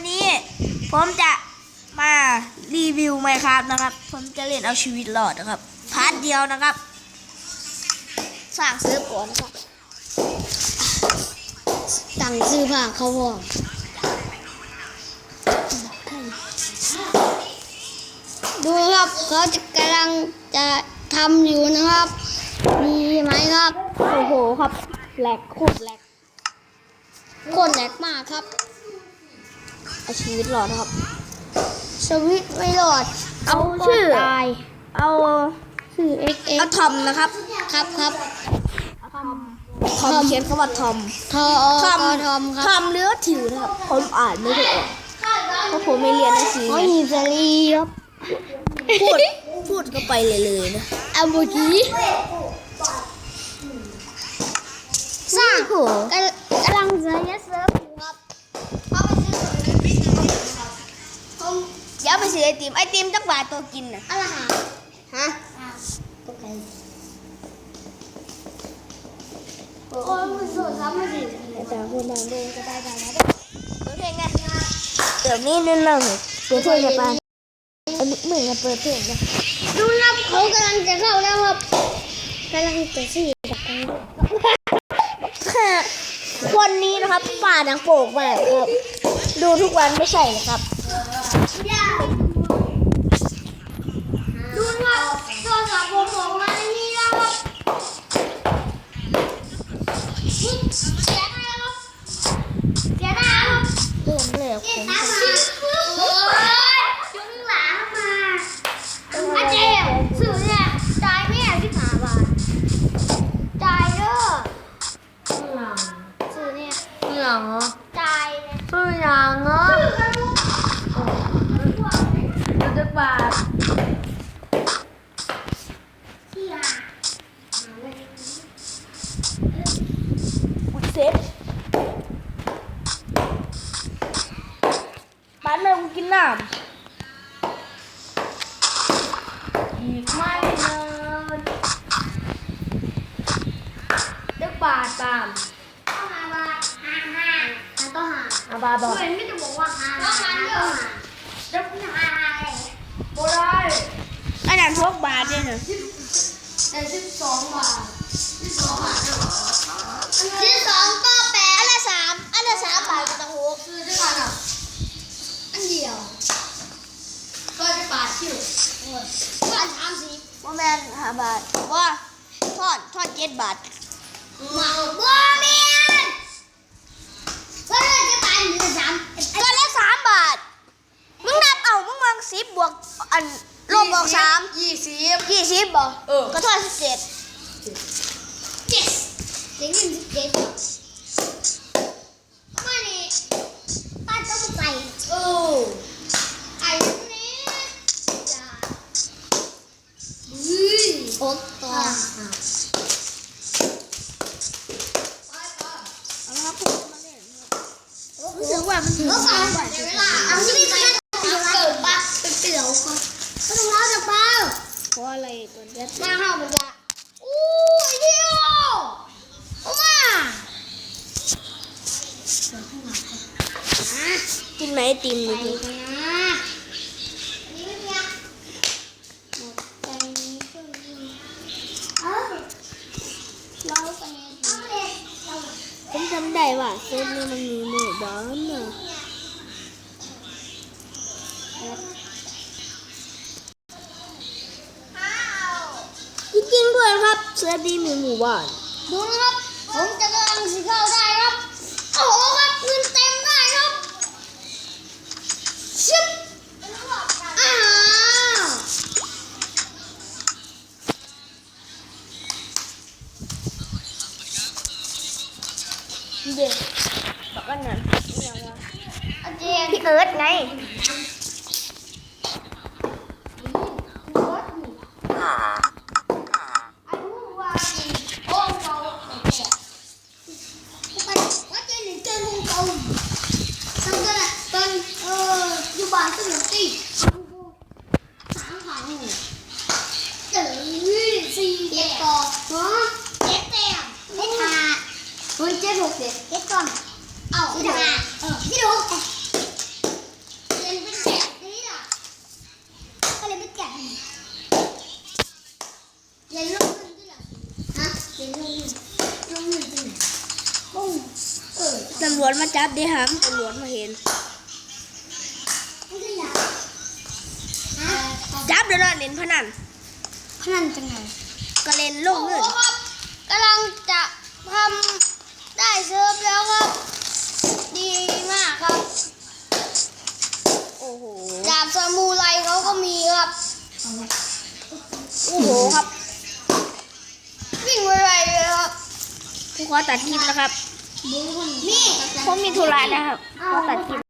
วันนี้ ผมจะมารีวิวไมครับนะครับ ผมจะเล่นเอาชีวิตรอดนะครับพาร์ทเดียวนะครับ สร้างเซิร์ฟก่อนนะครับตั้งซื้อผ้าเขาบอกดูครับเขาจะกำลังจะทำอยู่นะครับมีไหมครับ โอ้โหครับแหลกโคตรแหลกโคตรแหลกมากครับ เอาชีวิตรอดนะครับสวิตช์ไม่รอด เอาชื่อตาย เอาชื่อ x x เอาทอมนะครับ ครับครับทอมเขียนคำว่าทอมทออทอมทอมคทรับอมหรือว่าถิวนะครับผมอ่านไม่ได้ออกเพราะผมไม่เรียนหนังสือเขาไงมีสลีครับพูดพูดก็ไปเลยเลยนะอาบูจีสร้างโอ้โหกำก อไอติมไอติมจักบาทตัวกินน่ะอะไรหาฮะโอเคโอ้ยมันสวยครับมันดีแต่คนดังเดินก็ได้ได้นะเปิดเพลงไงเดี๋ยวนี้นั่นน่ะเปิดเพลงกับปานเอ้ยมึงอะเปิดเพลงนะดูครับเขากำลังจะเข้าแล้วครับกำลังจะสี่กับกันคนนี้นะครับป่าดังโป่งมากครับ ดูทุกวันไม่ใช่นะครับ ดูครับโทรศัพท์ผมบอกมาในนี้แล้วครับเสียได้ครับเสียได้ครับ เริ่มเลยผม โอ้ยจุงหลามาอาเจสื่อเนี่ยจ่ายแม่สิบห้าบาทจ่ายเด้อสื่อเนี่ย อย่างเหรอ จ่ายเนี่ยคือยางเหรอสื่อกันรู้จักบาทที่หาอุดเซ็ตบ้านแม่กูกินน้ำอีกไม่นานจักบาทตาม ต้องหาบาทหาหาหาต้องหา อา บาบอกเหมือนไม่จะบอกว่าหาหาหาต้องหาจะหาอะไรบ่ได้อันนั้นพวกบาทเนี่ยนะแต่สิบสองบาทสิบสองบาทสิบสองก็แปดอันละสามอันละสามบาทก็ต้องหกซื้อได้กันอะอันเดียว ก็จะบาทคิวบาทสามสิบว่าแม่นห้าบาทว่าทอดทอดเจ็ดบาทมาบ่แม่นเฮ้ยจะบาทหนึ่งสาม ก็ละสามบาท มึงนับเอา มึงวาง สิบบวกอันลบออกสามยี่สิบ ยี่สิบบ่เออ ก็ทอดสิบเจ็ดเจ็ดเด็กยี่สิบเจ็ดมานี่ป้าต้องไปโอ้ไอ้นี่จ้าอุ้ยหกต่อเอาละครับผมมาเล่นรู้สึกว่ามันถึงเมื่อก่อนเดี๋ยวเวลาเอาที่นี่มันเกิดปะเป็นเปลี่ยวค่ะ ก็ต้องเล่าจากเป้าเพราะอะไรตัวเนี้ยหน้าห้ามันจะอู้เยี่ยวเอามากินไหมไอติมไปเมื่อกี้กันนะนี่ไม่เพียหมดใจนี้ก็มีเออเราไปเอาเด็กเราผมจำได้ว่าเซตนี้มันมีหมู่บ้านน่ะ เซตนี้มีหมู่บ้านดูนะครับ ผมจะกำลังสิเข้าได้ครับ โอ้โหครับเงินเต็มได้ครับชิบอ้าวเด็กบอกกันนะเนี่ยว่าอาเจนพี่เอิร์ธไง จะถูกเด็กเก็บก่อนเอาที่ดูที่เรียนไม่แก่หรอเลยไม่แกะเรียนลูกหหรอฮะเรียนลูกหนึ่ลูกหหนปุ้งเตำรวจมาจับดิฮัมตำรวจมาเห็นจับเดี๋ยวเราเล่นพนันพนันจังไงก็เล่นลูกเงิน ขอตัดคลิปนะครับ นี่ผมมีธุระนะครับ ขอตัดคลิป